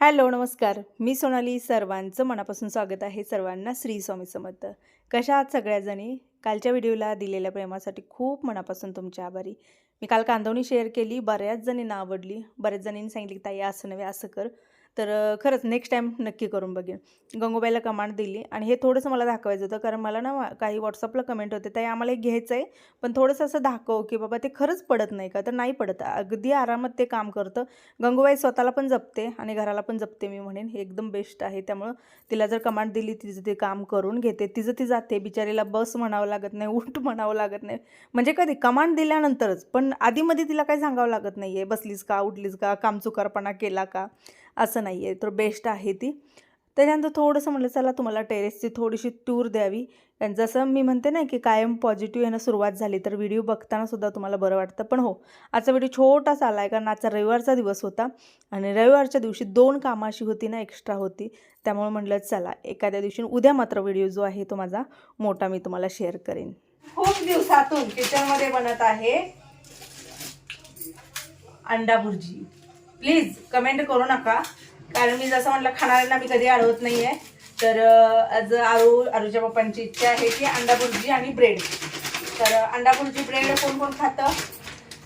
Hello नमस्कार. मी सोनाली सर्वांचं मनापासून स्वागत आहे सर्वांना श्री स्वामी समर्थ. कशा आहात सगळ्याजणी? कालच्या व्हिडिओला दिलेल्या प्रेमासाठी खूप मनापासून तुमच्या आभारी. मी काल कांदवणी शेअर केली बऱ्याच जणींना आवडली बऱ्याच जणींनी सांगितली की ताई असं नव्हे असं कर. तर खरंच नेक्स्ट टाईम नक्की करून बघेन. गंगोबाईला कमांड दिली आणि हे थोडंसं मला दाखवायचं होतं कारण मला ना काही व्हॉट्सअपला कमेंट होते ताई आम्हाला हे घ्यायचं आहे पण थोडंसं असं दाखव की बाबा ते खरंच पडत नाही का? तर नाही पडत. अगदी आरामात ते काम करतं. गंगूबाई स्वतःला पण जपते आणि घराला पण जपते मी म्हणेन. हे एकदम बेस्ट आहे. त्यामुळं तिला जर कमांड दिली तिचं ते काम करून घेते. तिचं ती जाते. बिचारीला बस म्हणावं लागत नाही उठ म्हणावं लागत नाही. म्हणजे कधी कमांड दिल्यानंतरच पण आधीमध्ये तिला काही सांगावं लागत नाही आहे बसलीस का? उठलीस का? कामचुकारपणा केला का? असं नाही आहे. तर बेस्ट आहे ती. त्याच्यानंतर थोडंसं म्हटलं चला तुम्हाला टेरेसची थोडीशी टूर द्यावी. कारण जसं मी म्हणते ना की कायम पॉझिटिव्ह येणं सुरुवात झाली तर व्हिडिओ बघतानासुद्धा तुम्हाला बरं वाटतं. पण हो आजचा व्हिडिओ छोटासा आला आहे कारण आजचा रविवारचा दिवस होता. आणि रविवारच्या दिवशी दोन कामं अशी होती ना एक्स्ट्रा होती. त्यामुळे म्हटलं चला एखाद्या दिवशी उद्या मात्र व्हिडिओ जो आहे तो माझा मोठा मी तुम्हाला शेअर करेन. खूप दिवसातून किचनमध्ये बनत आहे अंडा भुर्जी. प्लीज कमेंट करू नका. कारण मी जसं म्हटलं खाणाऱ्यांना मी कधी अडवत नाही आहे तर आज आरू आरूच्या पप्पांची इच्छा आहे की अंडा भुर्जी आणि ब्रेड तर अंडा भुर्जी ब्रेड कोण कोण खातं?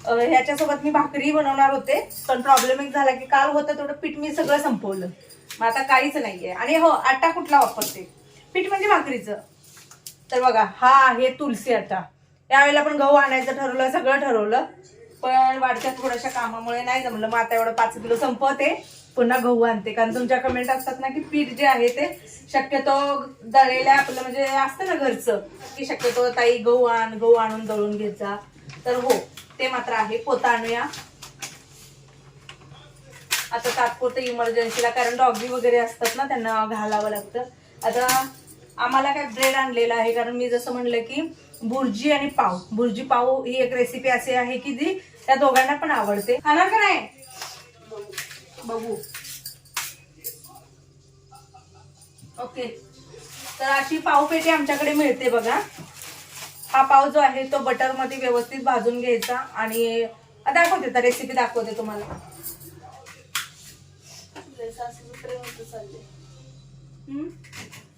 ह्याच्यासोबत मी भाकरी बनवणार होते. पण प्रॉब्लेम एक झाला की काल होतं तेवढं पीठ मी सगळं संपवलं. मग आता काहीच नाहीये. आणि हो आटा कुठला वापरते? पीठ म्हणजे भाकरीचं. तर बघा हा आहे तुलसी आटा. यावेळेला पण गहू आणायचं ठरवलं सगळं ठरवलं. पण वाढत्या थोड्याशा कामामुळे नाही जमलं. मग आता एवढं पाच किलो संपवते. पुन्हा गहू आणते. कारण तुमच्या कमेंट असतात ना की पीठ जे आहे ते शक्यतो दळलेल्या आपलं म्हणजे असतं ना घरचं की शक्यतो ताई गहू आण गहू आणून दळून घेत जा. तर हो ते मात्र आहे. पोता आणूया. आता तात्पुरतं इमर्जन्सीला कारण डॉगी वगैरे असतात ना त्यांना घालावं लागतं. आता आम्हाला काय ब्रेड आणलेला आहे. कारण मी जसं म्हणलं की भुर्जी आणि पाव. भुर्जी पाव ही एक रेसिपी अशी आहे की जी त्या दोघांना पण आवडते. खाणार का नाही? बघू. ओके तर अशी पावपेटी आमच्याकडे मिळते बघा. हा पाव जो आहे तो बटरमध्ये व्यवस्थित भाजून घ्यायचा आणि दाखवते तर रेसिपी दाखवते तुम्हाला. हम्म?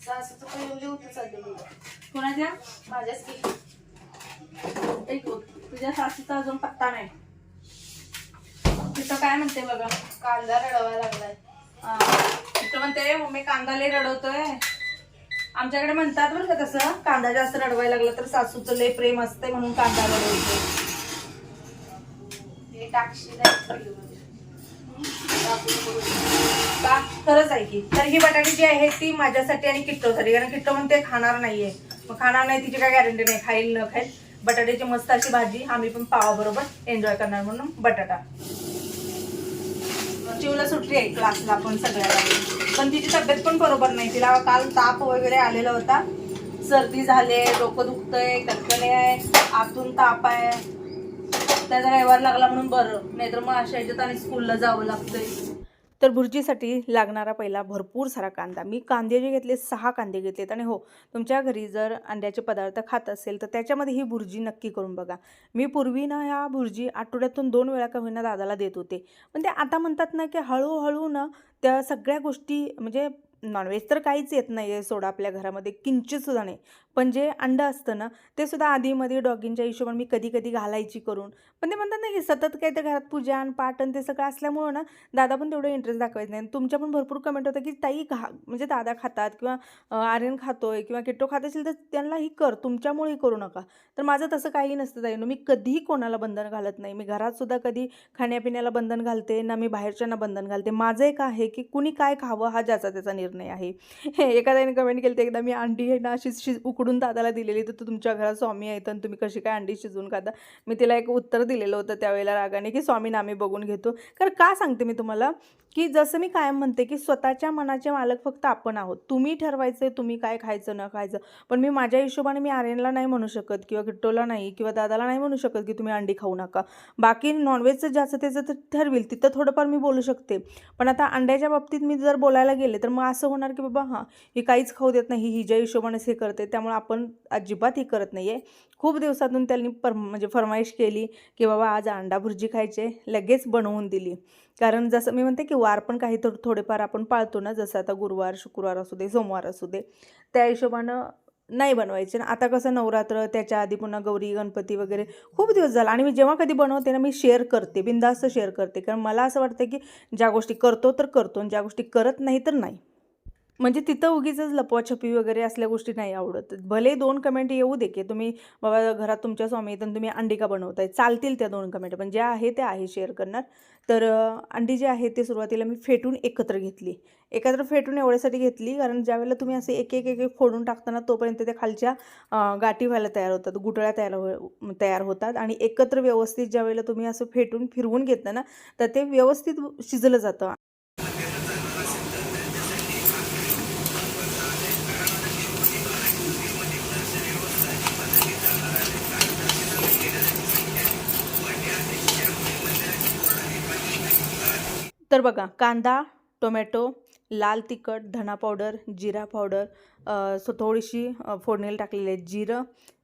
सासूचं लई होतं चाललंय मला. कोणाच्या? माझ्याच की. एक बघ, तुझ्या सासूचा अजून पत्ता नाही. तिथं काय म्हणते बघा? कांदा रडवा लागलाय. तिथं म्हणते मम्मी कांदा लय रडवतोय. आमच्याकडे म्हणतात बरं का तसं कांदा जास्त रडवायला लागला तर सासूचं लय प्रेम असते म्हणून कांदा रडवतो हे टाकशी नाही का खरंच आहे की. तर ही बटाटी जी आहे ती माझ्यासाठी आणि किट्टोसाठी कारण किट्टो म्हणते खाणार नाहीये. मग खाणार नाही तिची काय गॅरंटी नाही खाईल न खाईल. बटाट्याची मस्त अशी भाजी आम्ही पण पावाबरोबर एन्जॉय करणार म्हणून बटाटा. चिवला सुट्टी आहे क्लासला पण सगळ्याला. पण तिची तब्येत पण बरोबर नाही. तिला काल ताप वगैरे आलेला होता. सर्दी झाले डोकं दुखतंय कटकणे आहे आतून ताप आहे. त्याचा रविवार लागला म्हणून बरं. नाहीतर मग अशा ह्याच्यात आणि स्कूलला जावं लागतंय. तर भुर्जीसाठी लागणारा पहिला भरपूर सारा कांदा. मी कांदे जे घेतले सहा कांदे घेतलेत. आणि हो तुमच्या घरी जर अंड्याचे पदार्थ खात असेल तर त्याच्यामध्ये ही भुर्जी नक्की करून बघा. मी पूर्वी ना ह्या भुर्जी आठवड्यातून दोन वेळा का होईना दादाला देत होते. पण ते आता म्हणतात ना की हळूहळू ना त्या सगळ्या गोष्टी म्हणजे नॉनव्हेज तर काहीच येत नाही आहे सोडा आपल्या घरामध्ये किंचितसुद्धा नाही. पण जे अंडं असतं ना ते सुद्धा आधीमध्ये डॉगींच्या हिशोबाने मी कधी कधी घालायची करून. पण ते म्हणतात ना की सतत काय तर घरात पूजा आणि पाठ आणि ते सगळं असल्यामुळं ना दादा पण तेवढं इंटरेस्ट दाखवायचं नाही. तुमच्या पण भरपूर कमेंट होतं की ताई घा म्हणजे दादा खातात किंवा आर्यन खातोय किंवा किट्टो खात असेल तर त्यांनाही कर तुमच्यामुळेही करू नका. तर माझं तसं काही नसतं ताई मी कधीही कोणाला बंधन घालत नाही. मी घरात सुद्धा कधी खाण्यापिण्याला बंधन घालते ना मी बाहेरच्यांना बंधन घालते. माझं एक आहे की कुणी काय खावं हा ज्याचा त्याचा निर्णय आहे. एखाद्याने कमेंट केली एकदा मी अंडी आहे ना अशी शिज उकडून दादाला दिलेली तर तू तुमच्या घरात स्वामी आहेत आणि तुम्ही कशी काय अंडी शिजवून खाता? मी तिला एक उत्तर दिलेलं होतं त्यावेळेला रागाने की स्वामीनं आम्ही बघून घेतो. कारण का सांगते मी तुम्हाला? की जसं मी कायम म्हणते की स्वतःच्या मनाचे मालक फक्त आपण आहोत. तुम्ही ठरवायचं तुम्ही काय खायचं न खायचं. पण मी माझ्या हिशोबाने मी आर्यनला नाही म्हणू शकत किंवा किट्टोला नाही किंवा दादाला नाही म्हणू शकत की तुम्ही अंडी खाऊ नका. बाकी नॉनव्हेजचं ज्याचं त्याचं तर ठरवेल तिथं थोडंफार मी बोलू शकते. पण आता अंड्याच्या बाबतीत मी जर बोलायला गेले तर मग असं होणार की बाबा हां ही काहीच खाऊ देत नाही ही हिच्या हिशोबानेच हे करते त्यामुळे आपण अजिबात ही करत नाही आहे खूप दिवसातून त्यांनी पर म्हणजे फरमाईश केली की बाबा आज अंडा भुर्जी खायचे लगेच बनवून दिली. कारण जसं मी म्हणते की वार पण काही थो थोडेफार आपण पाळतो ना जसं आता गुरुवार शुक्रवार असू दे सोमवार असू दे त्या हिशोबानं नाही बनवायचे. ना आता कसं नवरात्र त्याच्या आधी पुन्हा गौरी गणपती वगैरे खूप दिवस झाला. आणि मी जेव्हा कधी बनवते ना मी शेअर करते बिंदास्त शेअर करते. कारण मला असं वाटतं की ज्या गोष्टी करतो तर करतो आणि ज्या गोष्टी करत नाही तर नाही. म्हणजे तिथं उगीच लपवाछपी वगैरे असल्या गोष्टी नाही आवडत. भले दोन कमेंट येऊ दे की तुम्ही बाबा घरात तुमच्या स्वामी तर तुम्ही अंडी का बनवताय. चालतील त्या दोन कमेंट पण ज्या आहे त्या आहे शेअर करणार. तर अंडी जे आहे ते सुरुवातीला मी फेटून एकत्र घेतली. एकत्र फेटून एवढ्यासाठी घेतली कारण ज्यावेळेला तुम्ही असे एक एक एक एक फोडून टाकताना तोपर्यंत त्या खालच्या गाठी व्हायला तयार होतात गुटळ्या तयार हो तयार होतात आणि एकत्र व्यवस्थित ज्यावेळेला तुम्ही असं फेटून फिरवून घेतलं ना तर ते व्यवस्थित शिजलं जातं. तर बघा कांदा टोमॅटो लाल तिखट धना पावडर जिरा पावडर सो थोडीशी फोडणीला टाकलेली आहे जिरं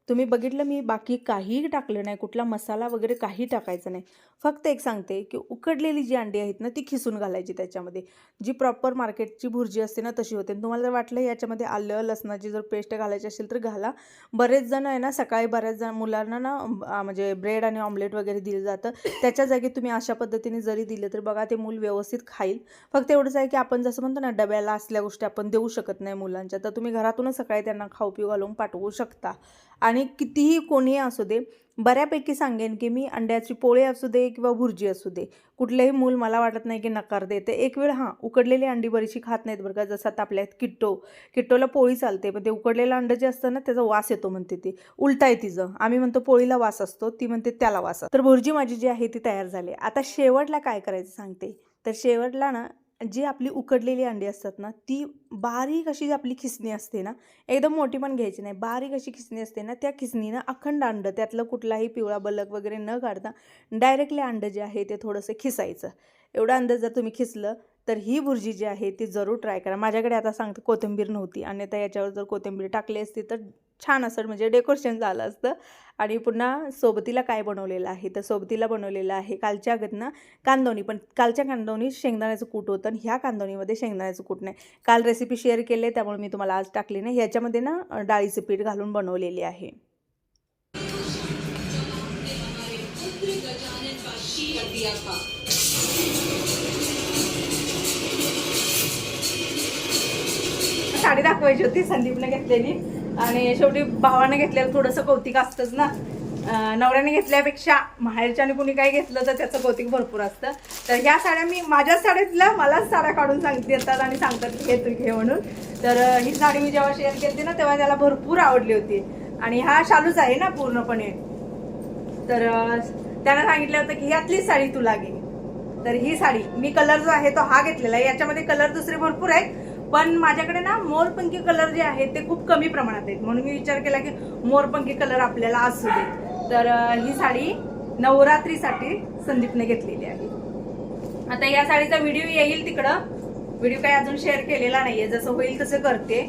तुम्ही बघितलं मी बाकी काहीही टाकलं नाही. कुठला मसाला वगैरे काही टाकायचं नाही. फक्त एक सांगते की उकडलेली जी अंडी आहेत ना ती खिसून घालायची त्याच्यामध्ये. जी प्रॉपर मार्केटची भुर्जी असते ना तशी होते. आणि तुम्हाला जर वाटलं याच्यामध्ये आलं लसणाची जर पेस्ट घालायची असेल तर घाला. बरेच जण आहे ना सकाळी बऱ्याच जण मुलांना ना म्हणजे ब्रेड आणि ऑमलेट वगैरे दिलं जातं. त्याच्या जागी तुम्ही अशा पद्धतीने जरी दिलं तर बघा ते मूल व्यवस्थित खाईल. फक्त एवढंच आहे की आपण जसं म्हणतो ना डब्याला असल्या गोष्टी आपण देऊ शकत नाही मुलांच्या. तर तुम्ही घरातूनच सकाळी त्यांना खाऊ पिऊ घालून पाठवू शकता. आणि आणि कितीही कोणीही असू दे बऱ्यापैकी सांगेन की मी अंड्याची पोळी असू दे किंवा भुर्जी असू दे कुठलंही मूल मला वाटत नाही की नकार देते. एक वेळ हां उकडलेली अंडी बरीशी खात नाहीत बरं का जसं आता आपल्यात किट्टो किट्टोला पोळी चालते पण ते उकडलेलं अंडं जे असतं ना त्याचा वास येतो म्हणते ती उलटा आहे तिचं. आम्ही म्हणतो पोळीला वास असतो ती म्हणते त्याला वास तर भुर्जी माझी जी आहे ती तयार झाली. आता शेवटला काय करायचं सांगते? तर शेवटला ना जी आपली उकडलेली अंडी असतात ना ती बारीक अशी जी आपली खिसणी असते ना एकदम मोठी पण घ्यायची नाही बारीक अशी खिसणी असते ना त्या खिसणीनं अखंड अंडं त्यातलं कुठलाही पिवळा बलक वगैरे न काढता डायरेक्टली अंडं जे आहे ते थोडंसं खिसायचं. एवढं अंडं जर तुम्ही खिसलं तर ही भुर्जी जी आहे ती जरूर ट्राय करा. माझ्याकडे आता सांगते कोथिंबीर नव्हती. आणि आता याच्यावर जर कोथिंबीर टाकली असती तर छान असं म्हणजे डेकोरेशन झालं असतं. आणि पुन्हा सोबतीला काय बनवलेलं आहे? तर सोबतीला बनवलेलं आहे कालच्या ना कांदवणी पण कालच्या कांदोणी शेंगदाण्याचं कूट होतं आणि ह्या कांदवणीमध्ये शेंगदाण्याचं कूट नाही. काल रेसिपी शेअर केली त्यामुळे मी तुम्हाला आज टाकली नाही. ह्याच्यामध्ये ना डाळीचं पीठ घालून बनवलेली आहे. साडी दाखवायची होती संदीपने घेतलेली. आणि शेवटी भावाने घेतलेलं थोडंसं कौतिक असतंच ना. नवऱ्याने घेतल्यापेक्षा माहेरच्याने कुणी काही घेतलं तर त्याचं कौतिक भरपूर असतं. तर ह्या साड्या मी माझ्याच साड्यातल्या मलाच साड्या काढून सांगते येतात आणि सांगतात की घे तू घे म्हणून. तर ही साडी मी जेव्हा शेअर केली ना तेव्हा त्याला भरपूर आवडली होती. आणि हा शालूच आहे ना पूर्णपणे. तर त्यानं सांगितलं होतं की यातलीच साडी तुला घे तर ही साडी मी कलर जो आहे तो हा घेतलेला आहे. याच्यामध्ये कलर दुसरे भरपूर आहेत. पण माझ्याकडे ना मोरपंखी कलर जे आहेत ते खूप कमी प्रमाणात आहेत. म्हणून मी विचार केला की मोरपंखी कलर आपल्याला असू दे. तर ही साडी नवरात्रीसाठी संदीपने घेतलेली आहे. आता या साडीचा व्हिडिओ येईल तिकडं. व्हिडिओ काही अजून शेअर केलेला नाहीये. जसं होईल तसं करते.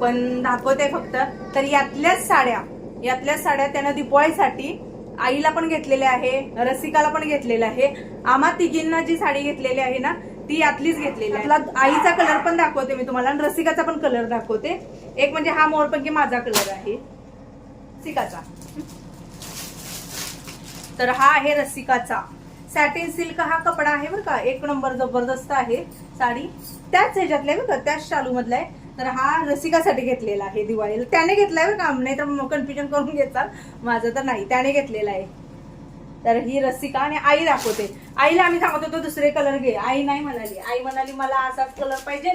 पण दाखवते फक्त. तर यातल्याच साड्या यातल्याच साड्या त्यानं दिवाळीसाठी आईला पण घेतलेल्या आहे रसिकाला पण घेतलेल्या आहे. आम्हा तिघींना जी साडी घेतलेली आहे ना ती यातलीच घेतलेली आहे. त्यातला आईचा कलर पण दाखवते मी तुम्हाला आणि रसिकाचा पण कलर दाखवते. एक म्हणजे हा मोरपंखी माझा कलर आहे. रसिकाचा. तर हा आहे रसिकाचा. सॅटिन सिल्क हा कपडा आहे बरं का. एक नंबर जबरदस्त आहे साडी. त्याच ह्याच्यातल्या बरं का त्याच शालू मधला आहे. तर हा रसिकासाठी घेतलेला आहे दिवाळीला. त्याने घेतलाय बरं का नाही तर कन्फ्युजन करून घेतात माझं तर नाही. त्याने घेतलेला आहे. तर ही रसिका आणि आई दाखवते. आईला आम्ही सांगत होतो दुसरे कलर घे. आई नाही म्हणाली. आई म्हणाली मला असाच कलर पाहिजे.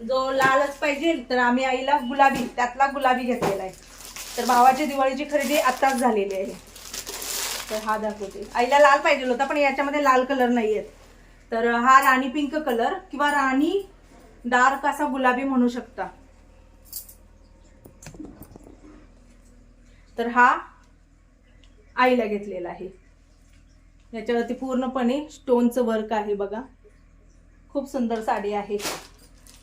जो लालच पाहिजे. तर आम्ही आईला गुलाबी त्यातला गुलाबी घेतलेला आहे. तर भावाची दिवाळीची खरेदी आत्ताच झालेली आहे. तर हा दाखवते. आईला लाल पाहिजे होता पण याच्यामध्ये लाल कलर नाही आहेत तर हा राणी पिंक कलर किंवा राणी डार्क असा गुलाबी म्हणू शकता. तर हा आईला घेतलेला आहे. याच्यावरती पूर्णपणे स्टोनचं वर्क आहे बघा. खूप सुंदर साडी आहे.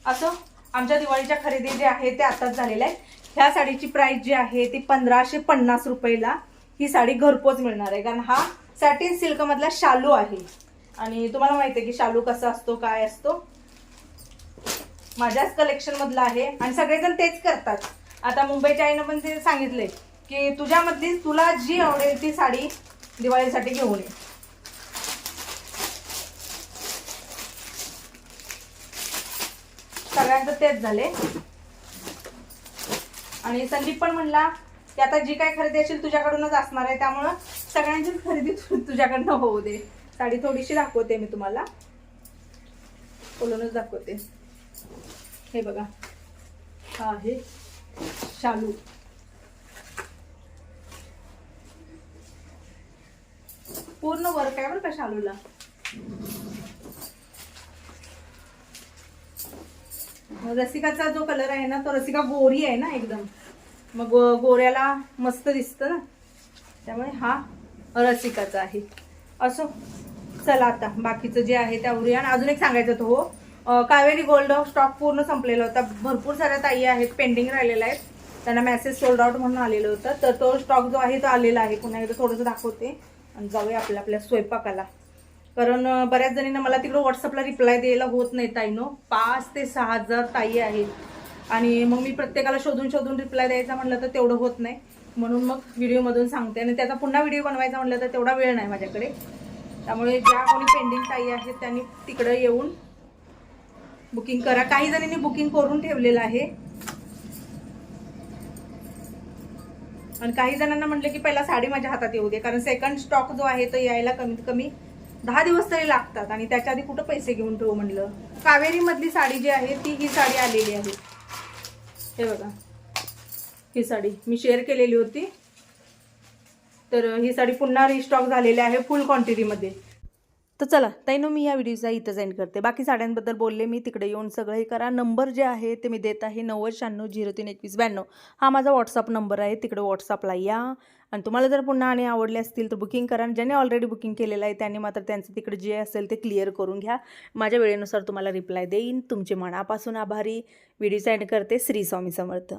असं आमच्या दिवाळीच्या खरेदी जे आहे ते आताच झालेल्या आहेत. ह्या साडीची प्राइस जी आहे ती पंधराशे पन्नास रुपयेला ही साडी घरपोच मिळणार आहे. कारण हा सॅटिन सिल्कमधला शालू आहे. आणि तुम्हाला माहिती आहे की शालू कसा असतो काय असतो? माझ्याच कलेक्शनमधला आहे. आणि सगळेजण तेच करतात. आता मुंबईच्या आईनं पण ते सांगितले की तुझ्यामधली तुला जी आवडेल ती साडी दिवाळीसाठी घेऊन ये. तेच झाले. आणि संदीप पण म्हणला की आता जी काय खरेदी असेल तुझ्याकडूनच असणार आहे त्यामुळं सगळ्यांचीच खरेदी तुझ्याकडनं होऊ दे. साडी थोडीशी दाखवते मी तुम्हाला. बोलूनच दाखवते. हे बघा. हा आहे शालू. पूर्ण वर्क आहे बरं का शालूला? रसिकाचा जो कलर आहे ना तो रसिका गोरी आहे ना एकदम. मग गो- गोऱ्याला मस्त दिसतं ना. त्यामुळे हा रसिकाचा आहे. असो चला आता बाकीचं जे आहे त्या आणि अजून एक सांगायचं होतं हो. कावेरी गोल्ड स्टॉक पूर्ण संपलेला होता. भरपूर साऱ्या ताई आहेत पेंडिंग राहिलेल्या आहेत. त्यांना मेसेज सोल्ड आउट म्हणून आलेलं होतं. तर तो स्टॉक जो आहे तो आलेला आहे. पुन्हा एकदा थोडंसं दाखवते. आणि जाऊया आपल्या आपल्या स्वयंपाकाला. कारण बऱ्याच जणींना मला तिकडं व्हॉट्सअपला रिप्लाय द्यायला होत नाही ताईनो. पाच ते सहा हजार ताई आहेत. आणि मग मी प्रत्येकाला शोधून शोधून रिप्लाय द्यायचा म्हटलं तर तेवढं होत नाही. म्हणून मग व्हिडिओमधून सांगते. आणि त्याचा पुन्हा व्हिडिओ बनवायचा म्हटलं तर तेवढा वेळ नाही माझ्याकडे. त्यामुळे ज्या कोणी पेंडिंग ताई आहेत त्यांनी तिकडं येऊन बुकिंग करा. काही जणींनी बुकिंग करून ठेवलेलं आहे. आणि काही जणांना म्हटलं की पहिला साडी माझ्या हातात येऊ दे. कारण सेकंड स्टॉक जो आहे तो यायला कमीत कमी दहा दिवस तरी लागतात आणि त्याच्या आधी कुठं पैसे घेऊन ठेवू म्हणलं? कावेरीमधली साडी जी आहे ती ही साडी आलेली आहे. हे बघा. ही साडी मी शेअर केलेली होती. तर ही साडी पुन्हा रिस्टॉक झालेली आहे फुल क्वांटिटीमध्ये तर चला ताईनो मी ह्या व्हिडिओचा इथं एंड करते. बाकी साड्यांबद्दल बोलले मी तिकडे येऊन सगळं हे करा. नंबर जे आहे ते मी देत आहे नव्वद शहाण्णव झिरो तीन एकवीस ब्याण्णव. हा माझा व्हॉट्सअप नंबर आहे तिकडे व्हॉट्सअपला या. आणि तुम्हाला जर पुन्हा आणि आवडले असतील तर बुकिंग करा. ज्याने ऑलरेडी बुकिंग केलेलं आहे त्यांनी मात्र त्यांचं तिकडे जे असेल ते क्लिअर करून घ्या. माझ्या वेळेनुसार तुम्हाला रिप्लाय देईन. तुमचे मनापासून आभारी. व्हिडिओ एंड करते. श्री स्वामी समर्थ.